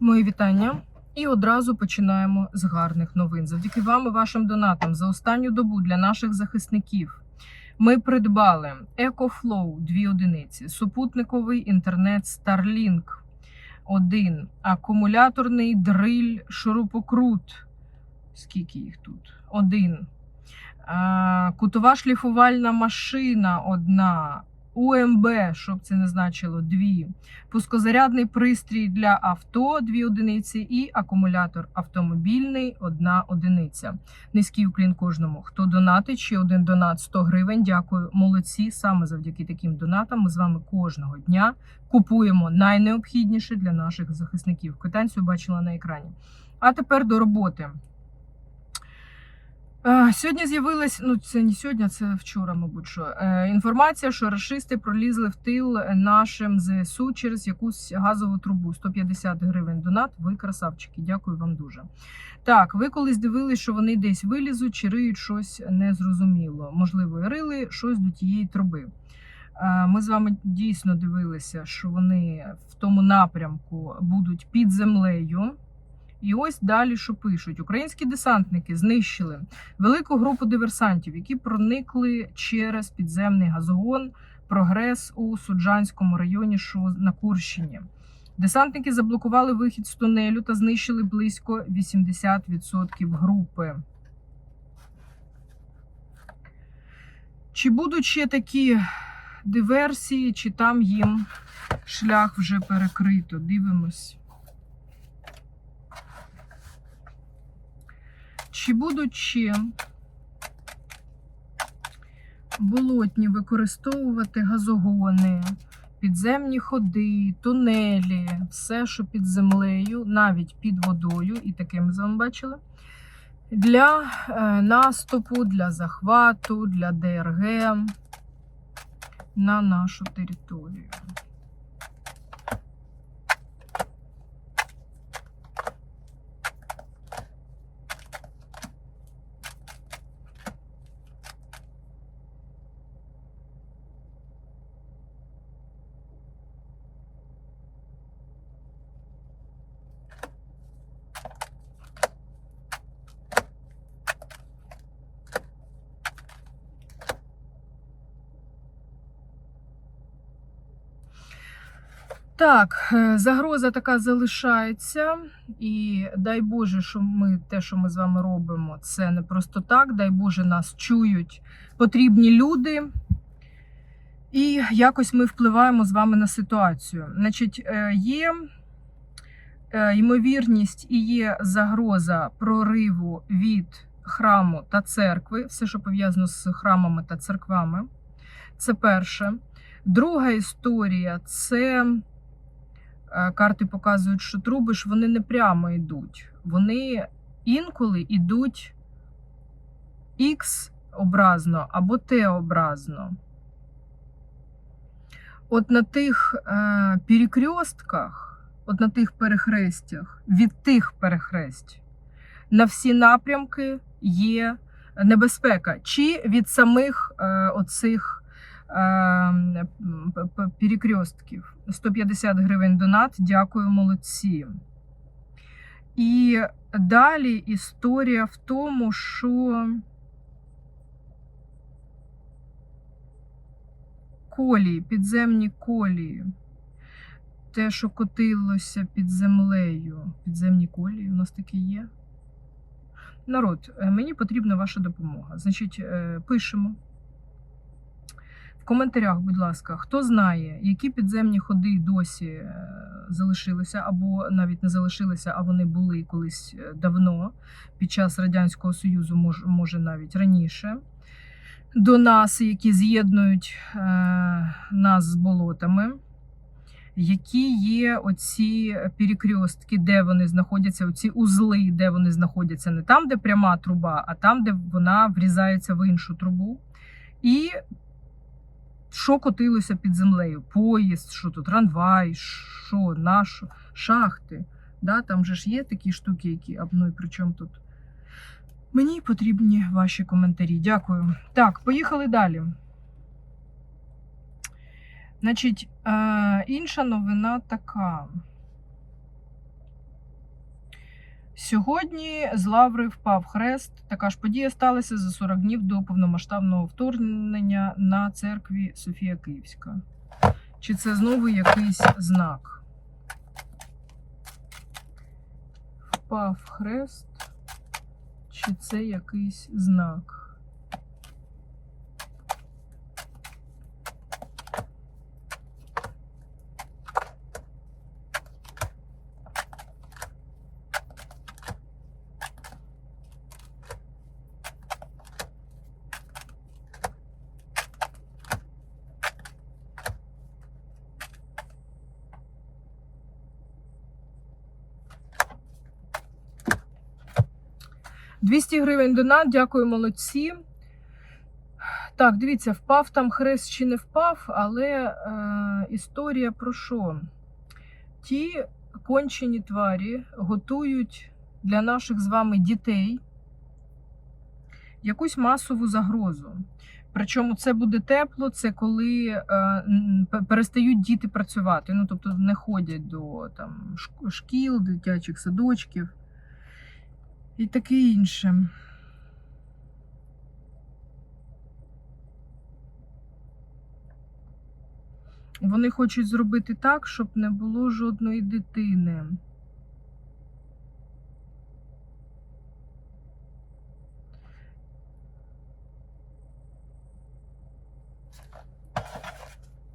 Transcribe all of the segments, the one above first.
Мої вітання. І одразу починаємо з гарних новин. Завдяки вам і вашим донатам за останню добу для наших захисників ми придбали EcoFlow 2 одиниці, супутниковий інтернет Starlink 1, акумуляторний дриль шурупокрут. Скільки їх тут? Один. Кутова шліфувальна машина одна. УМБ, щоб це не значило, дві пускозарядний пристрій для авто 2 одиниці і акумулятор автомобільний 1 одиниця. Низький уклін кожному. Хто донатить, ще один донат 100 гривень. Дякую, молодці. Саме завдяки таким донатам ми з вами кожного дня купуємо найнеобхідніше для наших захисників. Квитанцію бачила на екрані. А тепер до роботи. Сьогодні з'явилась, ну це не сьогодні, це вчора, мабуть, що е, інформація, що рашисти пролізли в тил нашим ЗСУ через якусь газову трубу. 150 гривень донат. Ви красавчики. Дякую вам дуже. Так, ви колись дивились, що вони десь вилізуть чи риють щось незрозуміло. Можливо, рили щось до тієї труби. Е, Ми з вами дійсно дивилися, що вони в тому напрямку будуть під землею. І ось далі, що пишуть: українські десантники знищили велику групу диверсантів, які проникли через підземний газогон прогрес у Суджанському районі, що на Курщині. Десантники заблокували вихід з тунелю та знищили близько 80% групи. Чи будуть ще такі диверсії, чи там їм шлях вже перекрито? Дивимось. Чи будуть ще болотні використовувати газогони, підземні ходи, тунелі, все, що під землею, навіть під водою, і таке ми з вами бачили, для е, наступу, для захвату, для ДРГ на нашу територію? Так, е, загроза така залишається, і дай Боже, що ми те, що ми з вами робимо, це не просто так. Дай Боже, нас чують потрібні люди. І якось ми впливаємо з вами на ситуацію. Значить, е, є е, ймовірність і є загроза прориву від храму та церкви, все, що пов'язано з храмами та церквами. Це перше. Друга історія це. Е, Карти показують, що труби ж вони не прямо йдуть. Вони інколи йдуть Х образно або Т-образно. От на тих е, перекрестках, от на тих перехрестях, від тих перехресть, на всі напрямки є небезпека. Чи від самих е, оцих перекрестків. 150 гривень донат. Дякую, молодці. І далі історія в тому, що колії, підземні колії. Те, що котилося під землею. Підземні колії у нас такі є. Народ, е, мені потрібна ваша допомога. Значить, е, пишемо. Коментарях, будь ласка, хто знає, які підземні ходи досі е, залишилися, або навіть не залишилися, а вони були колись е, давно, під час Радянського Союзу, мож- може навіть раніше, до нас, які з'єднують е, нас з болотами. Які є оці перекрестки, де вони знаходяться, оці узли, де вони знаходяться, не там, де пряма труба, а там, де вона врізається в іншу трубу. І що котилося під землею? Поїзд, що тут, трамвай, що, наш, шахти. Да? Там же ж є такі штуки, які а, ну і при чому тут? Мені потрібні ваші коментарі. Дякую. Так, поїхали далі. Значить, е, інша новина така. Сьогодні з лаври впав хрест. Така ж подія сталася за 40 днів до повномасштабного вторгнення на церкві Софія Київська. Чи це знову якийсь знак? Впав хрест. Чи це якийсь знак? – 200 гривень донат, дякую, молодці. Так, дивіться, впав там хрест чи не впав, але е, історія про що? Ті кончені тварі готують для наших з вами дітей якусь масову загрозу. Причому це буде тепло, це коли е, перестають діти працювати. Ну, тобто не ходять до там, шкіл, дитячих садочків і таке інше. Вони хочуть зробити так, щоб не було жодної дитини.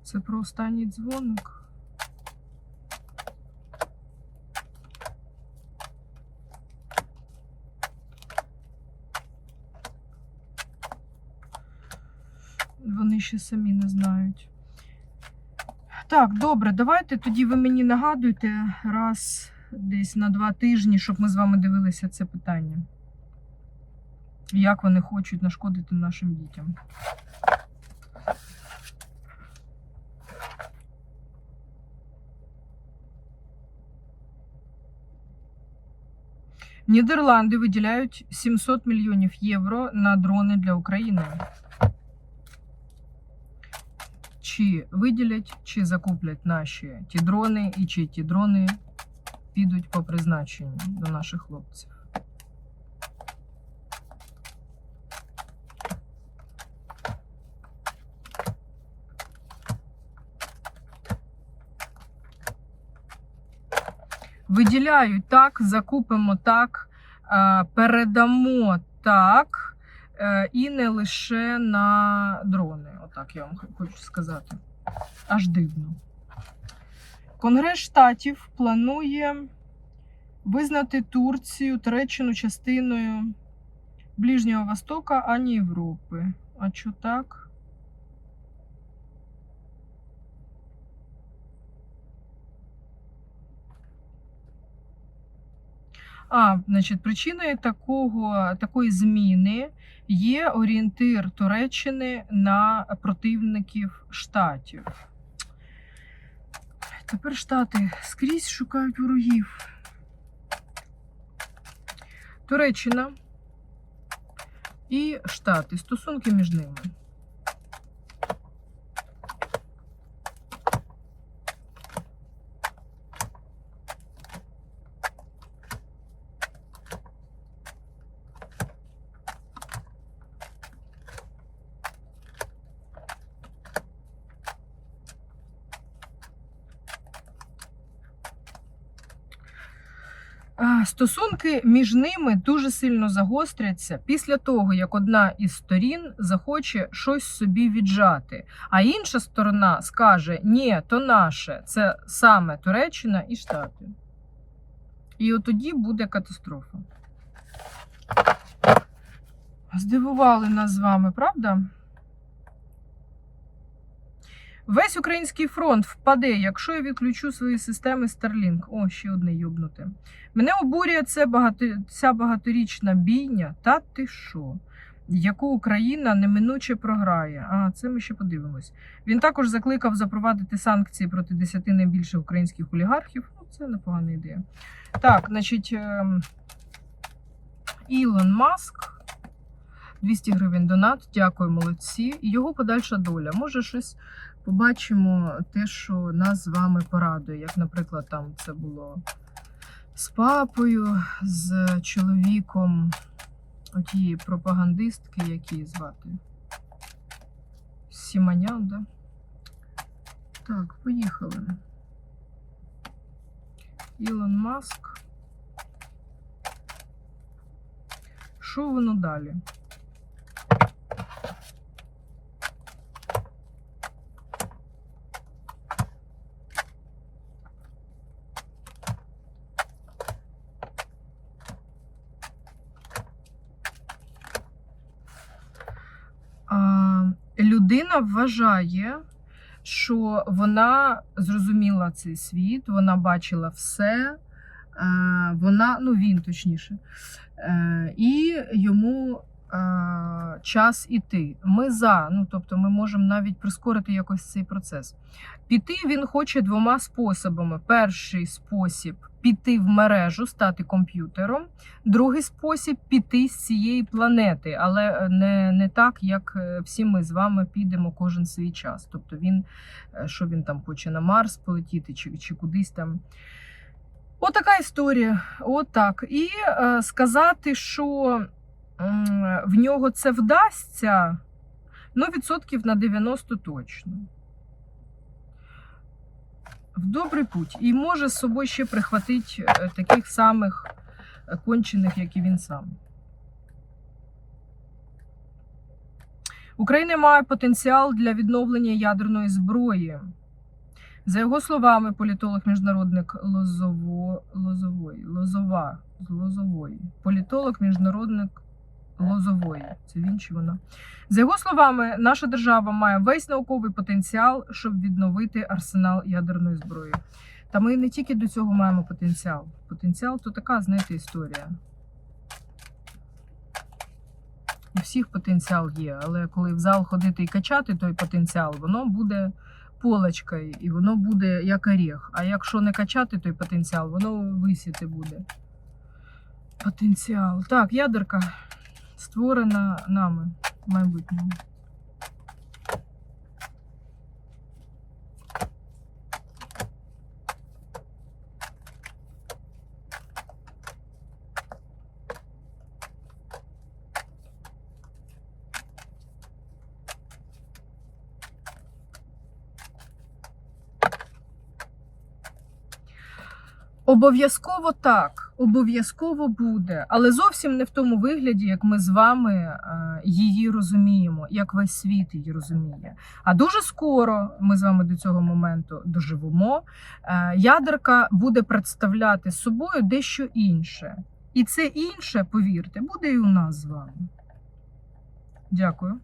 Це про останній дзвоник. Вони ще самі не знають. Так, добре, давайте тоді ви мені нагадуйте раз десь на два тижні, щоб ми з вами дивилися це питання. Як вони хочуть нашкодити нашим дітям. Нідерланди виділяють 700 мільйонів євро на дрони для України. Чи виділять, чи закуплять наші ті дрони, і чи ті дрони підуть по призначенню до наших хлопців. Виділяють так, закупимо так, е, передамо так, і не лише на дрони. Отак я вам хочу сказати. Аж дивно. Конгрес штатів планує визнати Турцію, Туреччину частиною Ближнього Востока, а не Європи. А що так? А, значить, причиною такого, такої зміни є орієнтир Туреччини на противників штатів. Тепер штати скрізь шукають ворогів. Туреччина і Штати. Стосунки між ними. А, Стосунки між ними дуже сильно загостряться після того, як одна із сторін захоче щось собі віджати, а інша сторона скаже: ні, то наше, це саме Туреччина і Штати. І от тоді буде катастрофа. Здивували нас з вами, правда? Весь український фронт впаде, якщо я відключу свої системи Starlink. О, ще одне йобнуте. Мене обурює це багато... ця багаторічна бійня. Та ти що? Яку Україна неминуче програє. А, це ми ще подивимось. Він також закликав запровадити санкції проти 10 найбільших українських олігархів. Ну, це непогана ідея. Так, значить, ем, Ілон Маск. 200 гривень донат. Дякую, молодці. Його подальша доля. Може, щось побачимо те, що нас з вами порадує. Як, наприклад, там це було з папою, з чоловіком отієї пропагандистки, як звати. Сіманян, да? Так, поїхали. Ілон Маск. Що воно далі? А, людина вважає, що вона зрозуміла цей світ, вона бачила все, е, вона, ну він точніше, е, і йому е, час іти. Ми за, ну тобто ми можемо навіть прискорити якось цей процес. Піти він хоче двома способами. Перший спосіб піти в мережу, стати комп'ютером. Другий спосіб піти з цієї планети, але е, не, не так, як е, всі ми з вами підемо кожен свій час. Тобто він, е, що він там хоче на Марс полетіти чи, чи кудись там. Отака історія. Отак. І е, сказати, що м, в нього це вдасться, ну, відсотків на 90 точно. В добрий путь. І може з собою ще прихватити е, таких самих е, кончених, як і він сам. Україна має потенціал для відновлення ядерної зброї. За його словами, політолог міжнародник Лозово, Лозової, Лозова, Лозової, політолог міжнародник Лозової. Це він чи вона? За його словами, наша держава має весь науковий потенціал, щоб відновити арсенал ядерної зброї. Та ми не тільки до цього маємо потенціал. Потенціал то така, знаєте, історія. У всіх потенціал є, але коли в зал ходити і качати той потенціал, воно буде полочкою і воно буде як орех. А якщо не качати той потенціал, воно висіти буде. Потенціал. Так, ядерка створена нами в майбутньому. Обов'язково так, обов'язково буде, але зовсім не в тому вигляді, як ми з вами е, її розуміємо, як весь світ її розуміє. А дуже скоро ми з вами до цього моменту доживемо. е, Ядерка буде представляти собою дещо інше. І це інше, повірте, буде і у нас з вами. Дякую.